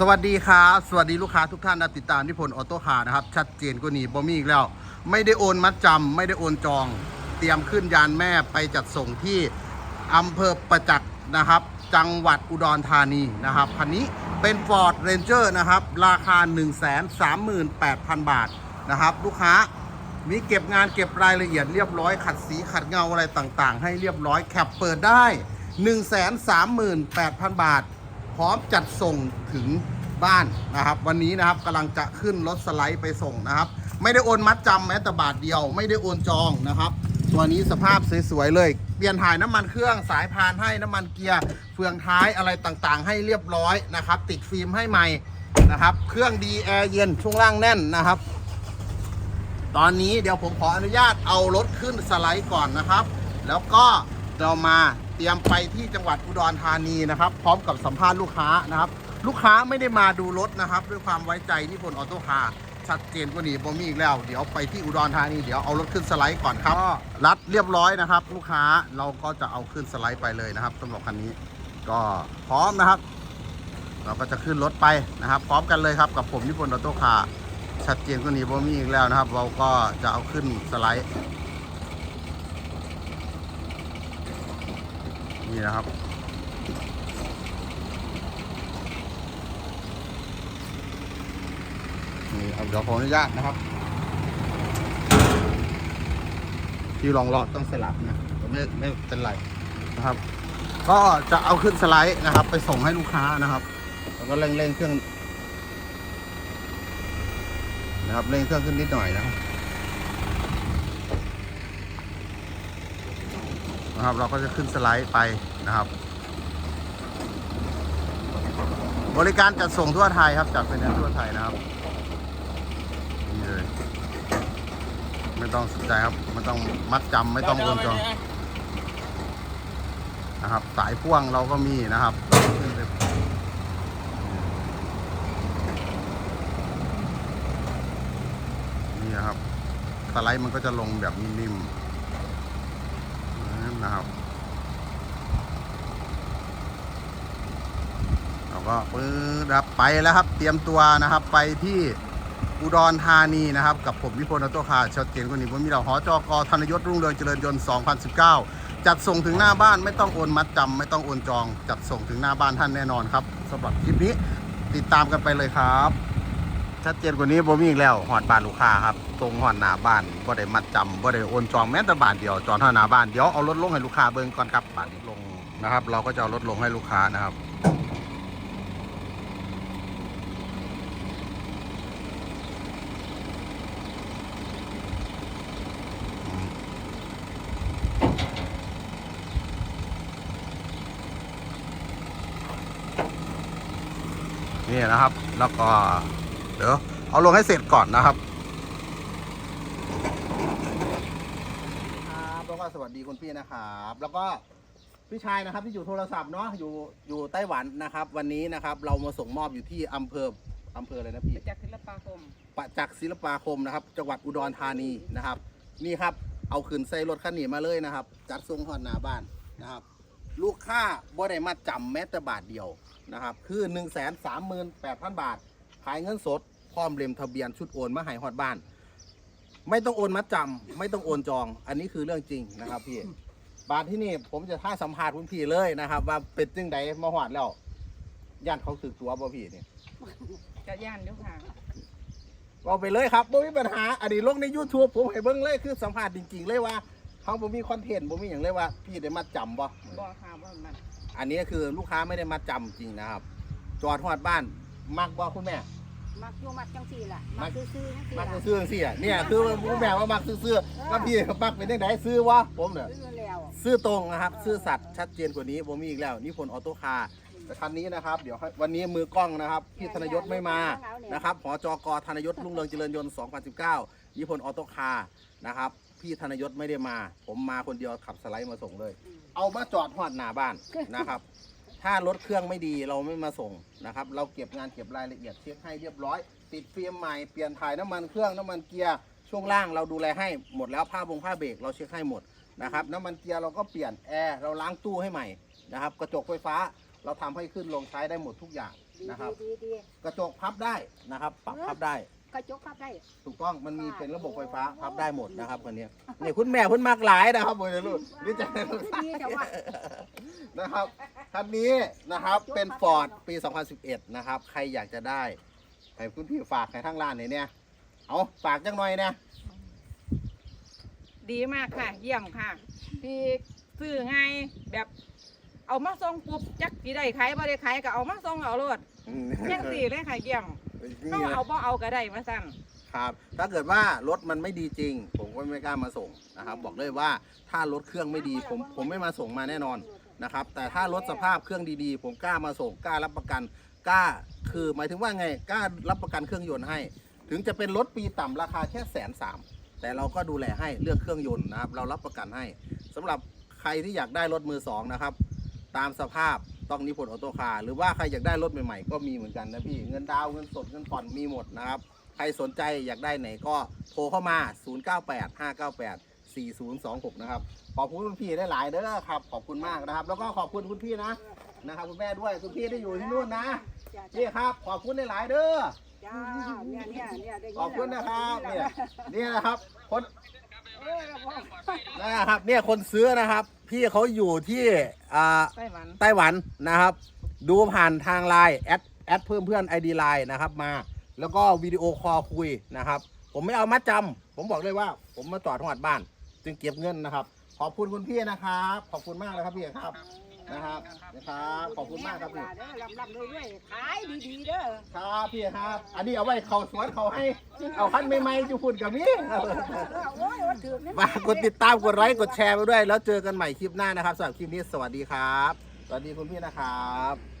สวัสดีครับสวัสดีลูกค้าทุกท่านนะติดตามนิพนธ์ออโต้คาร์นะครับ ชัดเจนกว่านี้บ่มีอีกแล้ว ไม่ได้โอนมัดจำไม่ได้โอนจอง เตรียมขึ้นยานแม่ไปจัดส่งที่อำเภอประจักษ์นะครับ จังหวัดอุดรธานีนะครับคันนี้เป็น Ford Ranger นะครับ ราคา 138,000 บาทนะครับ ลูกค้ามีเก็บงานเก็บรายละเอียดเรียบร้อยขัดสีขัดเงาอะไรต่างๆ ให้เรียบร้อยแคปเปิดได้ 138,000 บาท พร้อมจัดส่งถึงบ้านนะครับ วันนี้นะครับกำลังจะขึ้นรถสไลด์ไปส่งนะครับ ไม่ได้โอนมัดจำแม้แต่บาทเดียว ไม่ได้โอนจองนะครับ ตัวนี้สภาพสวยๆเลย เปลี่ยนถ่ายน้ำมันเครื่องสายพานให้น้ำมันเกียร์เฟืองท้ายอะไรต่างๆ ให้เรียบร้อยนะครับ ติดฟิล์มให้ใหม่นะครับ เครื่องดีแอร์เย็นช่วงล่างแน่นนะครับ ตอนนี้เดี๋ยวผมขออนุญาตเอารถขึ้นสไลด์ก่อนนะครับ แล้วก็เรามา เตรียมไปที่จังหวัดอุดรธานีนะครับ พร้อมกับสัมภาษณ์ลูกค้านะครับ ลูกค้าไม่ได้มาดูรถนะครับ ด้วยความไว้ใจนิพนธ์ออโต้คาร์ชัดเจนกว่านี้บ่มีอีกแล้ว เดี๋ยวไปที่อุดรธานีเดี๋ยวเอารถขึ้นสไลด์ก่อนครับก็รัดเรียบร้อยนะครับ ลูกค้าเราก็จะเอาขึ้นสไลด์ไปเลยนะครับสำหรับคันนี้ ก็พร้อมนะครับ เราก็จะขึ้นรถไปนะครับ พร้อมกันเลยครับกับผมนิพนธ์ออโต้คาร์ชัดเจนกว่านี้บ่มีอีกแล้วนะครับ เราก็จะเอาขึ้นสไลด์ นี่นะครับ นี่ครับเดี๋ยวขออนุญาตนะครับ ที่รองรอดต้องสลับนะไม่ไม่เป็นไรนะครับ ก็จะเอาขึ้นสไลด์นะครับ ไปส่งให้ลูกค้านะครับ แล้วก็เร่งเร่งเครื่องนะครับเร่งเครื่องขึ้นนิดหน่อยนะครับ นะครับ เราก็จะขึ้นสไลด์ไปนะครับ บริการจัดส่งทั่วไทยครับจัดเป็นทั่วไทยนะครับนี่เลยไม่ต้องสนใจครับไม่ต้องมัดจำไม่ต้องโอนจองนะครับ สายพ่วงเราก็มีนะครับขึ้นไปนี่นะครับสไลด์มันก็จะลงแบบนิ่มๆ นะครับ เราก็ปื๊ดครับไปแล้วครับ เตรียมตัวนะครับ ไปที่อุดรธานีนะครับ กับผมวิพลออโตคาชัดเจนกว่านี้ผมมีเราหอจอกธนยศรุ่งเรืองเจริญยนต์ 2019 จัดส่งถึงหน้าบ้านไม่ต้องโอนมัดจำไม่ต้องโอนจอง จัดส่งถึงหน้าบ้านท่านแน่นอนครับสำหรับคลิปนี้ติดตามกันไปเลยครับ ชัดเจนกว่านี้บ่มีอีกแล้วหอดบ้านลูกค้าครับตรงหอดหน้าบ้านบ่ได้มัดจำบ่ได้โอนจองแม้แต่บาทเดียวจองเท่าหน้าบ้านเดี๋ยวเอารถลงให้ลูกค้าเบิ่งก่อนครับบาทนี้ลงนะครับ เราก็จะเอารถลงให้ลูกค้านะครับนี่นะครับ แล้วก็ เดี๋ยวเอาลงให้เสร็จก่อนนะครับครับแล้วก็สวัสดีคุณพี่นะครับ แล้วก็พี่ชายนะครับที่อยู่โทรศัพท์เนาะอยู่อยู่ไต้หวันนะครับ วันนี้นะครับ เรามาส่งมอบอยู่ที่อำเภออำเภออะไรนะพี่จากศิลปาคมประจักษ์ศิลปาคมนะครับ จังหวัดอุดรธานีนะครับ นี่ครับเอาขึ้นใส่รถคันนี้มาเลยนะครับ จัดส่งหอดหน้าบ้านนะครับ ลูกค้าบ่ได้มาจำแม้แต่บาทเดียวนะครับ คือ 1 3 8 0 0 0 บาทขายเงินสด พร้อมเล่มทะเบียนชุดโอนมาให้ฮอดบ้าน ไม่ต้องโอนมัดจำไม่ต้องโอนจอง อันนี้คือเรื่องจริงนะครับพี่ บาทที่นี่ผมจะท่าสัมภาษณ์คุณพี่เลยนะครับ ว่าเป็นจึงใดมาหอดแล้วย่านเขาสึกตัวบ่พี่นี่จะย่านเด้วยค่ะ เอาไปเลยครับบ่มีปัญหาอันนี้ลงใน YouTube ผมให้เบิ่งเลยคือสัมภาษณ์จริงๆเลยว่าเขาบ่มีคอนเทนต์บ่มีอย่างเลยว่าพี่ได้มาจำบ่ บอค่ะว่ามันอันนี้คือลูกค้าไม่ได้มาจำจริงนะครับ จอดฮอดบ้านมักบ่คุณแม่ มักอยู่มักจังสี่ล่ะมัมักกซื่อๆจังสี่มักล่ะซื้อๆสิอะเนี่ยคือคุณแม่ว่ามักซื้อๆแล้วพี่มักเป็นจังไดซื้อวะผมเนี่ย ซื้อแล้วซื่อตรงนะครับซื่อสัตย์ชัดเจนกว่านี้ผมมีอีกแล้วนิพนธ์ออโต้คาร์แต่คันนี้นะครับเดี๋ยวให้วันนี้มือกล้องนะครับพี่ธนยศไม่มานะครับหอจกธนยศรุ่งเรืองเจริญยนต์ 2019นิพนธ์ออโต้คาร์นะครับพี่ธนยศไม่ได้มา ผมมาคนเดียวขับสไลด์มาส่งเลย เอามาจอดหอดหน้าบ้านนะครับ ถ้ารถเครื่องไม่ดีเราไม่มาส่งนะครับ เราเก็บงานเก็บรายละเอียดเช็คให้เรียบร้อย ติดฟิล์มใหม่เปลี่ยนถ่ายน้ำมันเครื่องน้ำมันเกียร์ช่วงล่างเราดูแลให้หมดแล้วผ้าบงผ้าเบรกเราเช็คให้หมดนะครับน้ำมันเกียร์เราก็เปลี่ยนแอร์เราล้างตู้ให้ใหม่นะครับ กระจกไฟฟ้าเราทำให้ขึ้นลงใช้ได้หมดทุกอย่างดีนะครับดีดีกระจกพับได้นะครับปรับพับได้ กระจกพับได้ ถูกต้องมันมีเป็นระบบไฟฟ้าพับได้หมดนะครับคันนี้นี่คุณแม่เพิ่นมากหลายนะครับโมเดลูกนี่จะลูกดีแต่ว่านะครับคันนี้นะครับเป็นฟอร์ดปี 2011 นะครับ ใครอยากจะได้ให้คุณพี่ฝากให้ทั้งร้านหน่อยเนี่ยเอาฝากจังหน่อยเนี่ยดีมากค่ะ เยี่ยมค่ะที่ซื้อง่ายแบบเอามาส่งปุ๊บจักสิได้ขายบ่ได้ขายก็เอามาส่งเอาโลดจังสี่เลยค่ะเยี่ยม เขานี่นะเอาบ่เอาก็ได้มาสั่นครับถ้าเกิดว่ารถมันไม่ดีจริง ผมก็ไม่กล้ามาส่งนะครับ บอกเลยว่าถ้ารถเครื่องไม่ดีผมผมไม่มาส่งมาแน่นอนนะครับ แต่ถ้ารถสภาพเครื่องดีๆ ผมกล้ามาส่งกล้ารับประกันกล้าคือหมายถึงว่าไงกล้ารับประกันเครื่องยนต์ให้ ถึงจะเป็นรถปีต่ำราคาแค่แสนสามแต่เราก็ดูแลให้เรื่องเครื่องยนต์นะครับ เรารับประกันให้สำหรับใครที่อยากได้รถมือสองนะครับ ตามสภาพ ต้องนิพนธ์ออโต้คาร์หรือว่าใครอยากได้รถใหม่ๆ ก็มีเหมือนกันนะพี่ เงินดาวน์เงินสดเงินผ่อนมีหมดนะครับ ใครสนใจอยากได้ไหนก็โทรเข้ามา 098598 4026 นะครับ ขอบคุณคุณพี่ได้หลายๆเด้อครับ ขอบคุณมากนะครับ แล้วก็ขอบคุณคุณพี่นะนะครับคุณแม่ด้วยคุณพี่ได้อยู่ที่นู่นนะจ้าพี่ครับ ขอบคุณได้หลายๆเด้อจ้าเนี่ยเนี่ยเนี่ยได้ยินขอบคุณนะครับได้เนี่ยยินี่นะครับคน นะครับเนี่ยคนซื้อนะครับ พี่เขาอยู่ที่อ่าไต้หวันไต้หวันนะครับ ดูผ่านทางไลน์แอดแอดเพื่อนเพื่อนไอดีไลน์นะครับมา แล้วก็วิดีโอคอลคุยนะครับ ผมไม่เอามัดจำผมบอกเลยว่า ผมมาจอดที่วัดบ้าน จึงเก็บเงินนะครับ ขอบคุณคุณพี่นะครับ ขอบคุณมากเลยครับพี่ครับ นะครับนะครับขอบคุณมากครับพี่เด้อลำลำเรื่อยๆขายดีๆเด้อครับพี่ครับ อันนี้เอาไว้เขาสวนเขาให้ เอาคันใหม่ๆจุพุ่นกับนี้เออโอ้ยว่าถือนี่ฝากกดติดตามกดไลค์กดแชร์ไปด้วย แล้วเจอกันใหม่คลิปหน้านะครับสำหรับคลิปนี้สวัสดีครับสวัสดีคุณพี่นะครับ